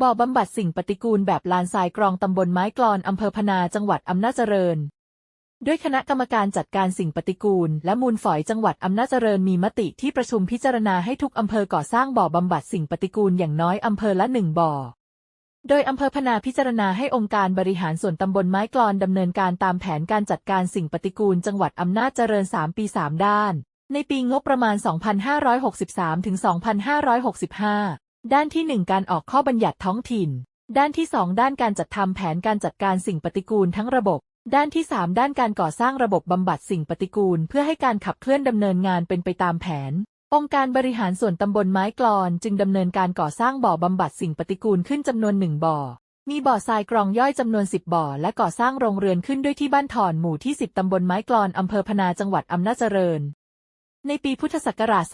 บ่อบำบัดสิ่งปฏิกูลแบบลานทรายกรองตำบลไม้กลอนอำเภอพนาจังหวัดอำนาจเจริญ ด้วยคณะกรรมการจัดการสิ่งปฏิกูล และมูลฝอยจังหวัดอำนาจเจริญมีมติที่ประชุมพิจารณาให้ทุกอำเภอก่อสร้างบ่อบำบัดสิ่งปฏิกูลอย่างน้อยอำเภอละหนึ่งบ่อ โดยอำเภอพนาพิจารณาให้องค์การบริหารส่วนตำบลไม้กลอนดำเนินการตามแผนการจัดการสิ่งปฏิกูล จังหวัดอำนาจเจริญ 3 ปี 3 ด้าน ในปีงบประมาณ 2563ถึง2565 ด้านที่ 1 การออกข้อบัญญัติท้องถิ่น ด้านที่ 2 ด้านการจัดทำแผนการจัดการสิ่งปฏิกูลทั้งระบบ ด้านที่ 3 ด้านการก่อสร้างระบบบำบัดสิ่งปฏิกูล เพื่อให้การขับเคลื่อนดำเนินงานเป็นไปตามแผน องค์การบริหารส่วนตำบลไม้กลอน จึงดำเนินการก่อสร้างบ่อบำบัดสิ่งปฏิกูลขึ้นจำนวนหนึ่งบ่อ มีบ่อทรายกรองย่อยจำนวน 10 บ่อ และก่อสร้างโรงเรือนขึ้นด้วยที่บ้านถอนหมู่ที่ 10ตำบลไม้กลอนอำเภอพนาจังหวัดอำนาจเจริญ ในปีพุทธศักราช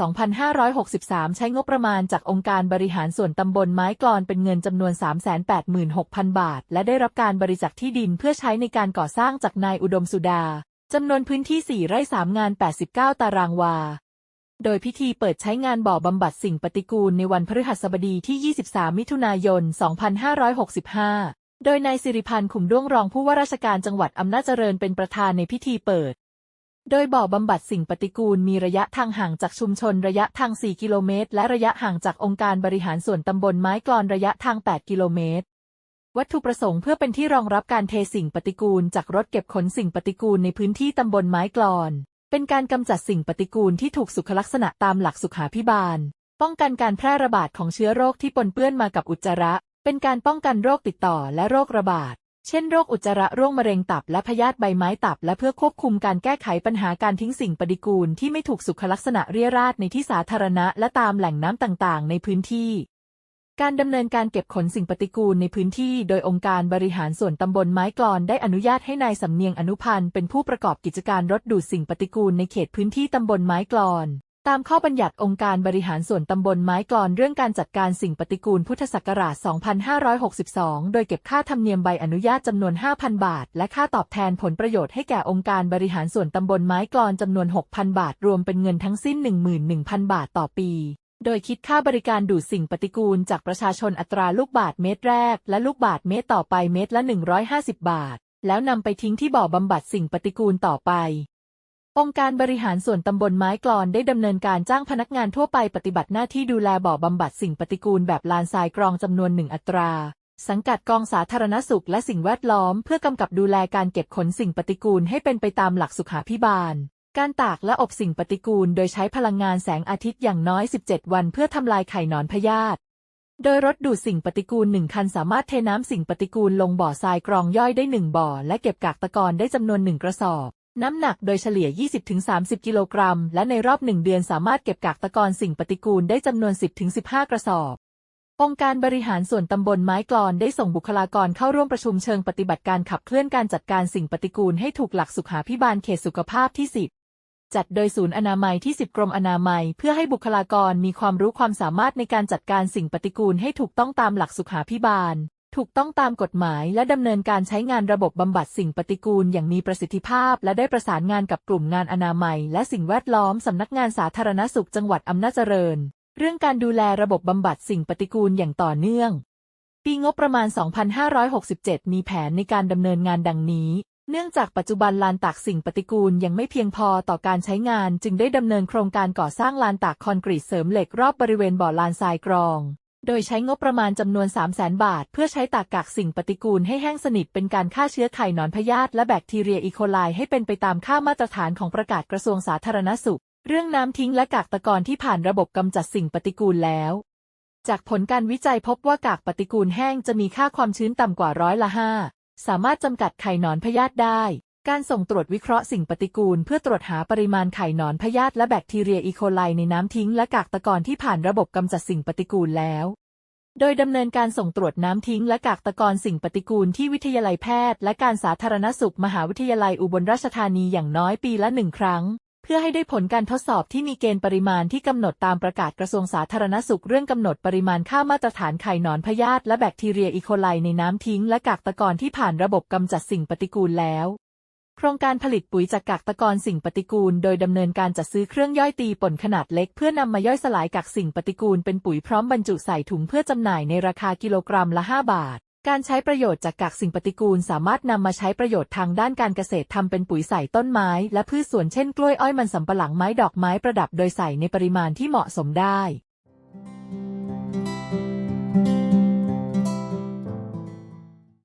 2563 ใช้งบประมาณจากองค์การบริหารส่วนตำบลไม้กลอนเป็นเงินจำนวน 386,000 บาท และได้รับการบริจาคที่ดินเพื่อใช้ในการก่อสร้างจากนายอุดมสุดา จำนวนพื้นที่ 4 ไร่ 3 งาน 89 ตารางวา โดยพิธีเปิดใช้งานบ่อบำบัดสิ่งปฏิกูลในวันพฤหัสบดีที่ 23 มิถุนายน 2565 โดยนายสิริพันธ์ขุมด้วงรองผู้ว่าราชการจังหวัดอำนาจเจริญเป็นประธานในพิธีเปิด โดยบ่อบำบัดสิ่งปฏิกูลมีระยะทางห่างจากชุมชนระยะทาง 4 กิโลเมตร และระยะห่างจากองค์การบริหารส่วนตำบลไม้กลอนระยะทาง 8 กิโลเมตร วัตถุประสงค์เพื่อเป็นที่รองรับการเทสิ่งปฏิกูลจากรถเก็บขนสิ่งปฏิกูลในพื้นที่ตำบลไม้กลอน เป็นการกำจัดสิ่งปฏิกูลที่ถูกสุขลักษณะตามหลักสุขาพิบาล ป้องกันการแพร่ระบาดของเชื้อโรคที่ปนเปื้อนมากับอุจจาระ เป็นการป้องกันโรคติดต่อและโรคระบาด เช่นโรคอุจจาระร่วงมะเร็งตับและพยาธิใบไม้ตับ และเพื่อควบคุมการแก้ไขปัญหาการทิ้งสิ่งปฏิกูลที่ไม่ถูกสุขลักษณะเรียราดในที่สาธารณะและตามแหล่งน้ำต่างๆ ในพื้นที่ การดำเนินการเก็บขนสิ่งปฏิกูลในพื้นที่ โดยองค์การบริหารส่วนตำบลไม้กลอนได้อนุญาตให้นายสำเนียงอนุพันธ์เป็นผู้ประกอบกิจการรถดูดสิ่งปฏิกูลในเขตพื้นที่ตำบลไม้กลอน ตามข้อบัญญัติองค์การบริหารส่วนตำบลไม้กลอนเรื่องการจัดการสิ่งปฏิกูลพุทธศักราช 2562 โดยเก็บค่าธรรมเนียมใบอนุญาตจำนวน 5,000 บาท และค่าตอบแทนผลประโยชน์ให้แก่องค์การบริหารส่วนตำบลไม้กลอนจำนวน 6,000 บาท รวมเป็นเงินทั้งสิ้น 11,000 บาทต่อปี โดยคิดค่าบริการดูดสิ่งปฏิกูลจากประชาชนอัตราลูกบาทเมตรแรก และลูกบาทเมตรต่อไปเมตรละ 150 บาท แล้วนำไปทิ้งที่บ่อบำบัดสิ่งปฏิกูลต่อไป องค์การบริหารส่วนตำบลไม้กลอนได้ดำเนินการจ้างพนักงานทั่วไปปฏิบัติหน้าที่ดูแลบ่อบำบัดสิ่งปฏิกูลแบบลานทรายกรองจำนวนหนึ่งอัตรา สังกัดกองสาธารณสุขและสิ่งแวดล้อม เพื่อกำกับดูแลการเก็บขนสิ่งปฏิกูลให้เป็นไปตามหลักสุขาพิบาล การตากและอบสิ่งปฏิกูล โดยใช้พลังงานแสงอาทิตย์อย่างน้อย 17 วัน เพื่อทำลายไข่หนอนพยาธิโดยรถดูดสิ่งปฏิกูลหนึ่งคันสามารถเทน้ำสิ่งปฏิกูลลงบ่อทรายกรองย่อยได้หนึ่งบ่อ และเก็บกากตะกอนได้จำนวนหนึ่งกระสอบ น้ำหนักโดยเฉลี่ย 20-30 กิโลกรัม และในรอบหนึ่งเดือนสามารถเก็บกากตะกอนสิ่งปฏิกูลได้จำนวน 10-15 กระสอบ องค์การบริหารส่วนตำบลไม้กลอนได้ส่งบุคลากรเข้าร่วมประชุมเชิงปฏิบัติการขับเคลื่อนการจัดการสิ่งปฏิกูลให้ถูกหลักสุขาพิบาลเขตสุขภาพที่ 10 จัดโดยศูนย์อนามัยที่ 10 กรมอนามัย เพื่อให้บุคลากรมีความรู้ความสามารถในการจัดการสิ่งปฏิกูลให้ถูกต้องตามหลักสุขาพิบาล ถูกต้องตามกฎหมายและดำเนินการใช้งานระบบบำบัดสิ่งปฏิกูลอย่างมีประสิทธิภาพ และได้ประสานงานกับกลุ่มงานอนามัย และสิ่งแวดล้อมสำนักงานสาธารณสุขจังหวัดอำนาจเจริญ เรื่องการดูแลระบบบำบัดสิ่งปฏิกูลอย่างต่อเนื่อง ปีงบประมาณ 2567 มีแผนในการดำเนินงานดังนี้ เนื่องจากปัจจุบันลานตากสิ่งปฏิกูลยังไม่เพียงพอต่อการใช้งาน จึงได้ดำเนินโครงการก่อสร้างลานตากคอนกรีตเสริมเหล็กรอบบริเวณบ่อลานทรายกรอง โดยใช้งบประมาณจำนวน 3 0 0แสนบาท เพื่อใช้ตากกากสิ่งปฏิกูลให้แห้งสนิทเป็นการฆ่าเชื้อไข่หนอนพยาธิและแบคทีเรียอีโคไลให้เป็นไปตามค่ามาตรฐานของประกาศกระทรวงสาธารณสุข เรื่องน้ำทิ้งและกากตะกอนที่ผ่านระบบกำจัดสิ่งปฏิกูลแล้ว จากผลการวิจัยพบว่ากากปฏิกูลแห้งจะมีค่าความชื้นต่ำกว่าร้อยละห้าสามารถจำกัดไข่หนอนพยาธิได้ การส่งตรวจวิเคราะห์สิ่งปฏิกูล เพื่อตรวจหาปริมาณไข่หนอนพยาธิและแบคทีเรียอีโคไลในน้ำทิ้งและกากตะกอนที่ผ่านระบบกำจัดสิ่งปฏิกูลแล้ว โดยดำเนินการส่งตรวจน้ำทิ้งและกากตะกอนสิ่งปฏิกูลที่วิทยาลัยแพทย์ และการสาธารณสุขมหาวิทยาลัยอุบลราชธานีอย่างน้อยปีละหนึ่งครั้ง เพื่อให้ได้ผลการทดสอบที่มีเกณฑ์ปริมาณที่กำหนดตามประกาศกระทรวงสาธารณสุขเรื่องกำหนดปริมาณค่ามาตรฐานไข่หนอนพยาธิและแบคทีเรียอีโคไลในน้ำทิ้งและกากตะกอนที่ผ่านระบบกำจัดสิ่งปฏิกูลแล้ว โครงการผลิตปุ๋ยจากกากตะกอนสิ่งปฏิกูล โดยดำเนินการจัดซื้อเครื่องย่อยตีป่นขนาดเล็ก เพื่อนำมาย่อยสลายกากสิ่งปฏิกูลเป็นปุ๋ยพร้อมบรรจุใส่ถุงเพื่อจำหน่ายในราคากิโลกรัมละ 5 บาท การใช้ประโยชน์จากกากสิ่งปฏิกูล สามารถนำมาใช้ประโยชน์ทางด้านการเกษตรทำเป็นปุ๋ยใส่ต้นไม้ และพืชสวนเช่นกล้วยอ้อยมันสำปะหลังไม้ดอกไม้ประดับโดยใส่ในปริมาณที่เหมาะสมได้